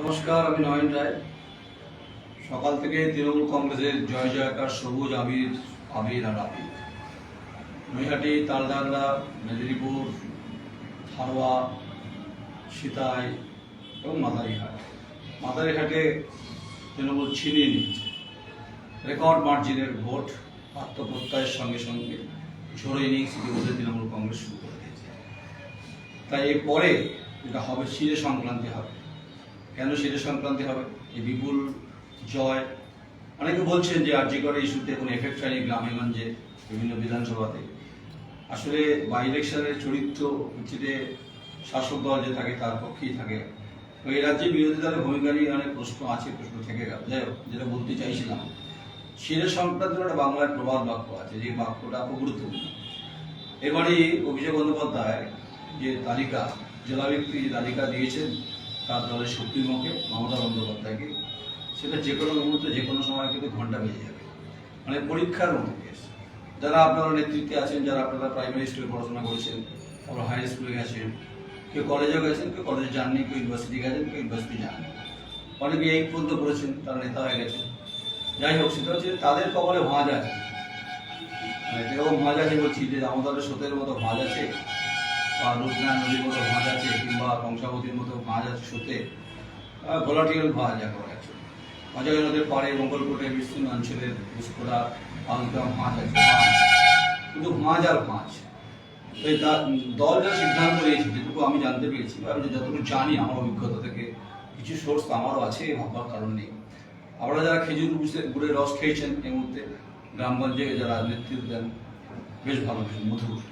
নমস্কার, আমি নয়ন রায়। সকাল থেকে তৃণমূল কংগ্রেসের জয় জয়কার সবুজ আবির আবির আর আবির। নৈহাটি, তালডাংরা, মেদিনীপুর হারোয়া সীতাই এবং মাদারিহাট। মাদারিহাটে তৃণমূল ছিনিয়ে নিচ্ছে রেকর্ড মার্জিনের ভোট, আত্মপ্রত্যয়ের সঙ্গে সঙ্গে ঝোড়ো ইনিংস ইতিমধ্যে তৃণমূল কংগ্রেস শুরু করে দিয়েছে। তাই এরপরে যেটা হবে শিরে সংক্রান্তি হবে। কেন সেটা সংক্রান্তি হবে? এই বিপুল জয়। অনেকে বলছেন যে আর্যিকর ইস্যুতে কোনো এফেক্ট হয়নি গ্রামেগঞ্জে, বিভিন্ন বিধানসভাতে। আসলে বাই ইলেকশনের চরিত্র হচ্ছে যে শাসক দল যে থাকে, তার পক্ষেই থাকে। তো এই রাজ্যে বিরোধী দলের ভূমিকা নিয়ে অনেক প্রশ্ন আছে, প্রশ্ন থেকে গেল। যাই হোক, যেটা বলতে চাইছিলাম শিরে সংক্রান্ত একটা বাংলার প্রবাদ বাক্য আছে, যে বাক্যটা খুব গুরুত্বপূর্ণ এবারই অভিষেক বন্দ্যোপাধ্যায় যে তালিকা, জেলা ব্যক্তি যে তালিকা দিয়েছেন তার দলের শক্তির মুখে মমতা বন্দ্যোপাধ্যায়কে, সেটা যে কোনো মুহূর্তে, যে কোনো সময় কিন্তু ঘণ্টা বেজে যাবে। মানে পরীক্ষার মতো কেস যারা আপনারা নেতৃত্বে আছেন, যারা আপনারা প্রাইমারি স্কুলে পড়াশোনা করেছেন তারপর হাই স্কুলে গেছেন, কেউ কলেজেও গেছেন, কেউ কলেজে যাননি, কেউ ইউনিভার্সিটি গেছেন, কেউ ইউনিভার্সিটি যাননি। অনেকে এই পর্যন্ত করেছেন, তারা নেতা হয়ে গেছেন। যাই হোক, সেটা হচ্ছে তাদের কবলে ভাঁজ আছে। মানে কীরকম ভাঁজ আছে বলছি, যে আমাদের স্রোতের মতো ভাঁজ আছে বা রূপনারায়ণ নদীর মতো ভাঁজ আছে কিংবা কংসাবতীর মতো ভাঁজ আছে স্রোতে ভোলাটিয়াল ভাঁজ একেবারে আছে। অজয় নদের পাড়ে মঙ্গলকোটের বিস্তীর্ণ অঞ্চলের পুষ্করা আলুগ্রাম ভাঁজ আছে। কিন্তু ভাঁজ আর ভাঁজ তো দল যা সিদ্ধান্ত নিয়েছে, যেটুকু আমি জানতে পেরেছি, বা আমি যতটুকু জানি আমার অভিজ্ঞতা থেকে, কিছু সোর্স আমারও আছে ভাববার কারণ নেই। আপনারা যারা খেজুর গুড়ে- গুড়ের রস খেয়েছেন এই মুহূর্তে, গ্রামগঞ্জে যারা নেতৃত্ব দেন, বেশ ভালো মধুর,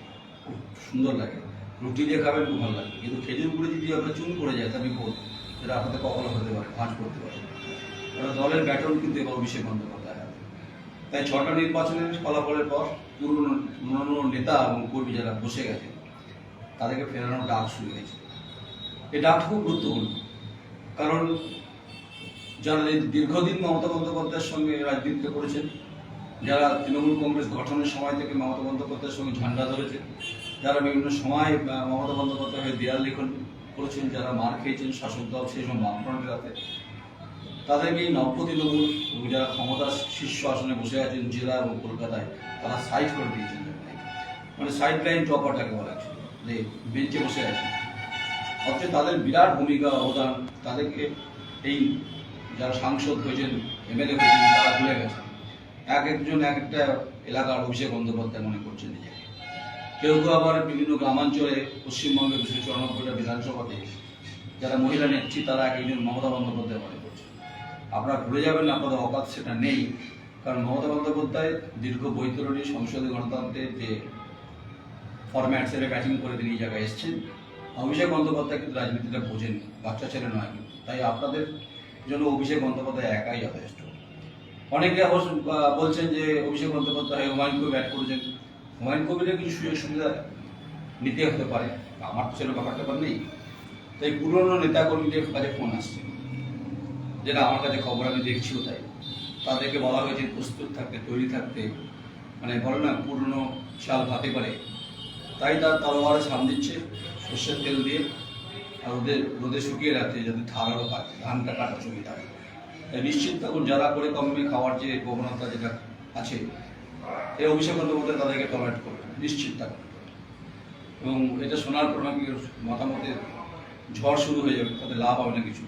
খুব সুন্দর লাগে। রুটি দিয়ে খাবেন খুব ভালো লাগে কিন্তু খেজুর গুড়ে যদি আপনার চুন পড়ে যায় তা বিপদ। যেটা আপনাদের কখনো হতে পারে ভাঁজ করতে পারে এবার দলের ব্যাটন কিন্তু এবার অভিষেক বন্দ্যোপাধ্যায়। তাই ছটা নির্বাচনের ফলাফলের পর পুরনো পুরনো নেতা এবং কর্মী যারা বসে গেছে, তাদেরকে ফেরানোর ডাক শুরু হয়েছে। এই ডাকটা খুব গুরুত্বপূর্ণ। কারণ যারা দীর্ঘদিন মমতা বন্দ্যোপাধ্যায়ের সঙ্গে রাজনীতিতে করেছেন যারা তৃণমূল কংগ্রেস গঠনের সময় থেকে মমতা বন্দ্যোপাধ্যায়ের সঙ্গে ঝান্ডা ধরেছেন যারা বিভিন্ন সময় মমতা বন্দ্যোপাধ্যায় হয়ে দেয়াল লিখন করেছেন, যারা মার খেয়েছেন, শাসক দল সেই সময় বামফ্রন্টের হাতে তাদেরকে এই নব্য তৃণমূল যারা ক্ষমতার শীর্ষ আসনে বসে আছেন জেলা এবং কলকাতায়, তারা সাইড করে দিয়েছেন। মানে সাইড লাইন টপারটাকে বলা আছে যে বেঞ্চে বসে আছেন। অথচ তাদের বিরাট ভূমিকা, অবদান, তাদেরকে এই যারা সাংসদ হয়েছেন, এমএলএ হয়েছেন, তারা ভুলে গেছেন। এক একজন, এক একটা এলাকার অভিষেক বন্দ্যোপাধ্যায় মনে করছেন নিজেকে। কেউ কেউ আবার বিভিন্ন গ্রামাঞ্চলে পশ্চিমবঙ্গের দুশো চুরানব্বইটা বিধানসভাতে যারা মহিলা নেত্রী, তারা একজন মমতা বন্দ্যোপাধ্যায় মনে করছেন আপনারা ভুলে যাবেন আপনাদের অকাত সেটা নেই। কারণ মমতা বন্দ্যোপাধ্যায় দীর্ঘ বৈতরণী সংসদীয় গণতন্ত্রের যে ফরম্যাট সেটা ব্যাটিং করে তিনি এই জায়গায় এসেছেন, অভিষেক বন্দ্যোপাধ্যায় কিন্তু রাজনীতিটা বোঝেন বাচ্চা ছেলে নয় কিন্তু। তাই আপনাদের জন্য অভিষেক বন্দ্যোপাধ্যায় একাই যথেষ্ট। অনেকে বলছেন যে অভিষেক বন্দ্যোপাধ্যায় হুমায়ুন কবির ব্যাট করেছেন। হুমায়ুন কবিরের কিছু সুযোগ সুবিধা নিতে হতে পারে। আমার তো সেরকম ব্যাপারটা ব্যাপার নেই। তাই পুরনো নেতাকর্মীদের কাছে ফোন আসছে। যেটা আমার কাছে খবর, আমি দেখছিও তাই। তাদেরকে বলা হয়েছে প্রস্তুত থাকতে, তৈরি থাকতে। মানে বলে না, পুরনো চাল ভাতে পারে। তাই তার তলোয়ারে সাম দিচ্ছে, সর্ষের তেল দিয়ে, আর ওদের রোদে শুকিয়ে রাখছে যাতে থালারও কাটে ধানটা কাটার সুবিধা তাই নিশ্চিত থাকুন, যারা করে কমে খাওয়ার যে প্রবণতা যেটা আছে এই অভিষেক বন্দ্যোপাধ্যায় তাদেরকে টলারেট করবে, নিশ্চিত থাকুন এবং এটা শোনার পর নাকি মতামতের ঝড় শুরু হয়ে যাবে, তাতে লাভ হবে না কিছু।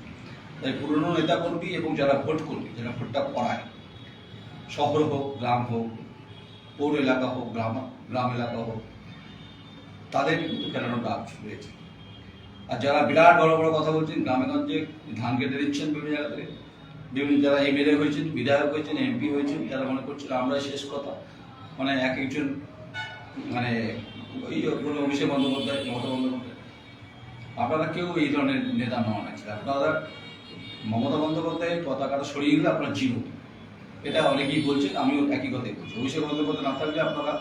তাই পুরনো নেতাকর্মী এবং যারা ভোট কর্মী, যারা ভোটটা পড়ায় শহর হোক, গ্রাম হোক, পৌর এলাকা হোক, গ্রাম গ্রাম এলাকা হোক, তাদের কিন্তু ফেরানোর ডাক শুরু হয়েছে আর যারা বিরাট বড় বড় কথা বলছেন গ্রামেগঞ্জে ধান কেটে দিচ্ছেন বিভিন্ন জায়গা থেকে বিভিন্ন যারা এমএলএ হয়েছেন, বিধায়ক হয়েছেন এমপি হয়েছেন, তারা মনে করছেন আমরা শেষ কথা। মানে এক একজন মানে ওই অভিষেক বন্দ্যোপাধ্যায়, মমতা বন্দ্যোপাধ্যায়। আপনারা কেউ এই ধরনের নেতা নন আছে আপনারা মমতা বন্দ্যোপাধ্যায়ের পতাকাটা সরিয়ে গেলে আপনার জিরো এটা অনেকেই বলছেন, আমিও একই কথাই বলছি। অভিষেক বন্দ্যোপাধ্যায় না থাকলে আপনারা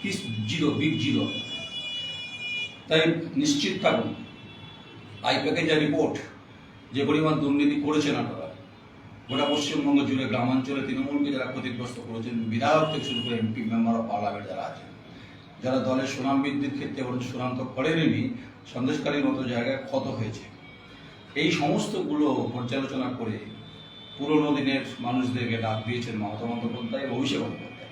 কি জিরো বিগ জিরো। তাই নিশ্চিত থাকুন। আইপ্যাকের যা রিপোর্ট যে পরিমাণ দুর্নীতি করেছেন আপনারা গোটা পশ্চিমবঙ্গ জুড়ে গ্রামাঞ্চলে তৃণমূলকে যারা ক্ষতিগ্রস্ত করেছেন, বিধায়ক থেকে শুরু করে এমপি, মেম্বার অফ পার্লামেন্ট যারা আছেন, যারা দলের সুনাম বৃদ্ধির ক্ষেত্রে এবং সুনাম তো করেনি সন্দেশকারীর মতো জায়গায় ক্ষত হয়েছে। এই সমস্তগুলো পর্যালোচনা করে পুরনো দিনের মানুষদেরকে ডাক দিয়েছেন মমতা বন্দ্যোপাধ্যায় এবং অভিষেক বন্দ্যোপাধ্যায়।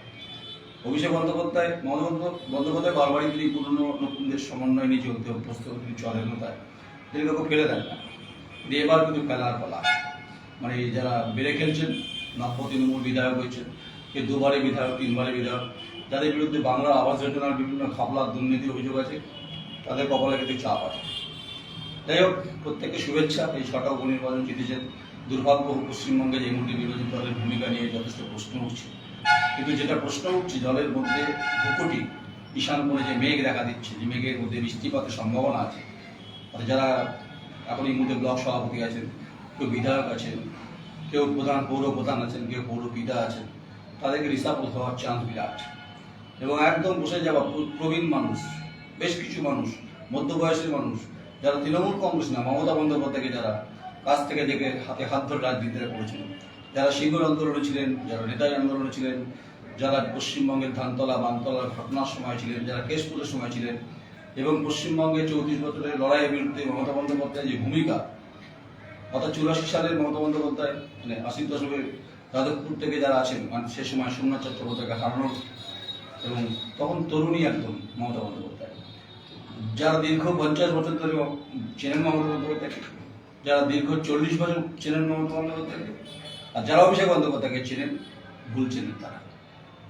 অভিষেক বন্দ্যোপাধ্যায়, মমতা বন্দ্যোপ- বন্দ্যোপাধ্যায় বারবারই তিনি পুরনো নতুনদের সমন্বয় নিয়ে চলতে অভ্যস্ত তিনি চলেন তাই। তিনি কাউকে ফেলে দেন না। এবার কিন্তু খেলার পালা। মানে যারা বেড়ে খেলছেন নব্য তৃণমূল বিধায়ক হয়েছেন, কে দুবারে বিধায়ক, তিনবারে বিধায়ক যাদের বিরুদ্ধে বাংলা আবাস যোজনার বিভিন্ন খাপলা দুর্নীতি অভিযোগ আছে, তাদের কপালে কিন্তু চাপ আছে। যাই হোক, প্রত্যেককে শুভেচ্ছা, এই ছটা উপনির্বাচন জিতেছেন। দুর্ভাগ্য, পশ্চিমবঙ্গে যে মুহূর্তে বিরোধী দলের ভূমিকা নিয়ে যথেষ্ট প্রশ্ন উঠছে। কিন্তু যেটা প্রশ্ন উঠছে, জলের মধ্যে ভূকটি ঈশান কোণে যে মেঘ দেখা দিচ্ছে, যে মেঘের মধ্যে বৃষ্টিপাতের সম্ভাবনা আছে যারা এখন এই মুহূর্তে ব্লক সভাপতি আছেন কেউ বিধায়ক আছেন, কেউ প্রধান, পৌর প্রধান আছেন, কেউ পৌর পিতা আছেন, তাদেরকে রিসার্ভ হওয়ার চান্স বিরাট। এবং একদম বসে যাওয়া প্রবীণ মানুষ, বেশ কিছু মানুষ মধ্যবয়সের মানুষ, যারা তৃণমূল কংগ্রেস না, মমতা বন্দ্যোপাধ্যায়কে যারা কাছ থেকে দেখে হাতে হাত ধরে রাজনীতিরা করেছেন, যারা সিঙ্গুর আন্দোলনে ছিলেন, যারা নেতাজি আন্দোলনে ছিলেন, যারা পশ্চিমবঙ্গের ধানতলা, বানতলার ঘটনার সময় ছিলেন, যারা কেশপুরের সময় ছিলেন, এবং পশ্চিমবঙ্গে চৌত্রিশ বছরের লড়াইয়ের বিরুদ্ধে মমতা বন্দ্যোপাধ্যায়ের যে ভূমিকা অর্থাৎ চুরাশি সালের মমতা বন্দ্যোপাধ্যায় মানে আশির দশকের যাদবপুর থেকে যারা আছেন মানে সে সময় সোমনাথ চট্টোপাধ্যায়কে হারানোর এবং তখন তরুণী একদম মমতা বন্দ্যোপাধ্যায়। যারা দীর্ঘ পঞ্চাশ বছর ধরে চেনেন মমতা বন্দ্যোপাধ্যায়কে, যারা দীর্ঘ চল্লিশ বছর চেনেন মমতা বন্দ্যোপাধ্যায়কে, আর যারা অভিষেক বন্দ্যোপাধ্যায়কে চেনেন, ভুল চেনেন তারা।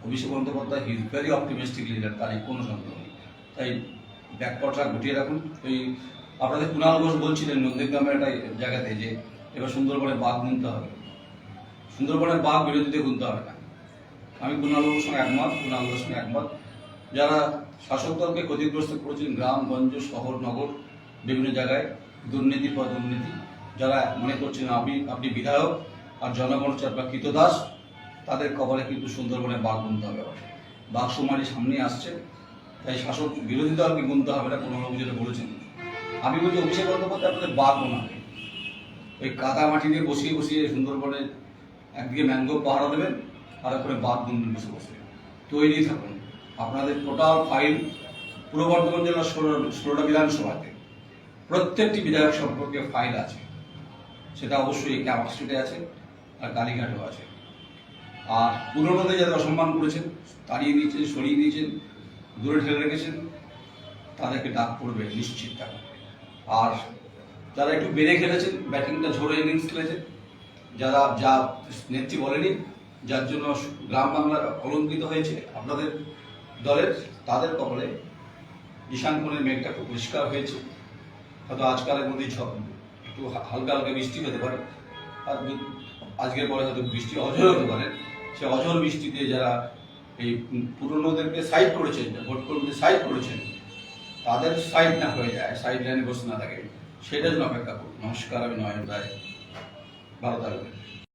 Abhishek Bandyopadhyay his very optimistic leader তার কোনো সন্দেহ নেই। তাই ব্যাকপটটা গুটিয়ে রাখুন। ওই আপনাদের কুণাল ঘোষ বলছিলেন নন্দীগ্রামের একটা জায়গাতে যে এবার সুন্দরবনে বাঘ গুনতে হবে। সুন্দরবনের বাঘ বিরোধীতে গুনতে হবে না। আমি কুণালবাবুর সঙ্গে একমত কুণালবাবুর সঙ্গে একমত। যারা শাসক দলকে ক্ষতিগ্রস্ত করেছেন গ্রামগঞ্জ শহর, নগর, বিভিন্ন জায়গায় দুর্নীতির পর দুর্নীতি, যারা মনে করছেন আপনি আপনি বিধায়ক আর জনগণ হচ্ছে আপনার কৃতদাস, তাদের কপালে কিন্তু সুন্দরবনে বাঘ গুনতে হবে। বাঘ সুমারি সামনে আসছে, তাই শাসক বিরোধী দলকে গুনতে হবে না কুণালবাবু যেটা বলেছেন। আমি বলছি, অভিষেক বন্দ্যোপাধ্যায় আপনাদের বাঘ গোনাবে ওই কাদা মাটি দিয়ে বসিয়ে বসিয়ে সুন্দরবনে একদিকে ম্যাঙ্গো পাহারা দেবেন, আর ওখানে বাঘ গুনবেন বসে বসে। তৈরি থাকুন। আপনাদের টোটাল ফাইল পূর্ব বর্ধমান জেলার ষোলো, ষোলোটা বিধানসভাতে। প্রত্যেকটি বিধায়ক সম্পর্কে ফাইল আছে। সেটা অবশ্যই ক্যাম্প স্ট্রিটে আছে, আর কালীঘাটেও আছে। আর পুরনোদের যারা অসম্মান করেছেন, তাড়িয়ে দিয়েছেন, সরিয়ে দিয়েছেন, দূরে ঠেলে রেখেছেন, তাদেরকে ডাক পড়বে নিশ্চিত টাকা আর যারা একটু বেড়ে খেলেছেন ব্যাটিংটা ঝোড়ো ইনিংস খেলেছেন যারা যা নেত্রী বলেনি, যার জন্য গ্রাম বাংলা অলঙ্কিত হয়েছে আপনাদের দলের, তাদের কপালে ঈশান কোণের মেঘটা খুব পরিষ্কার হয়েছে। হয়তো আজকালের মধ্যে ঝড় একটু হালকা হালকা বৃষ্টি হতে পারে। আর আজকের পরে হয়তো বৃষ্টি অঝর হতে পারে। সে অঝর বৃষ্টিতে যারা এই পুরনোদেরকে সাইড করেছেন, ভোট কর্মীদের সাইড করেছেন তাদের সাইড না হয়ে যায় সাইড লাইনে বসে না থাকে। সেটার জন্য অপেক্ষা করুন। নমস্কার, আমি নয়ন রায় ভালো থাকবেন।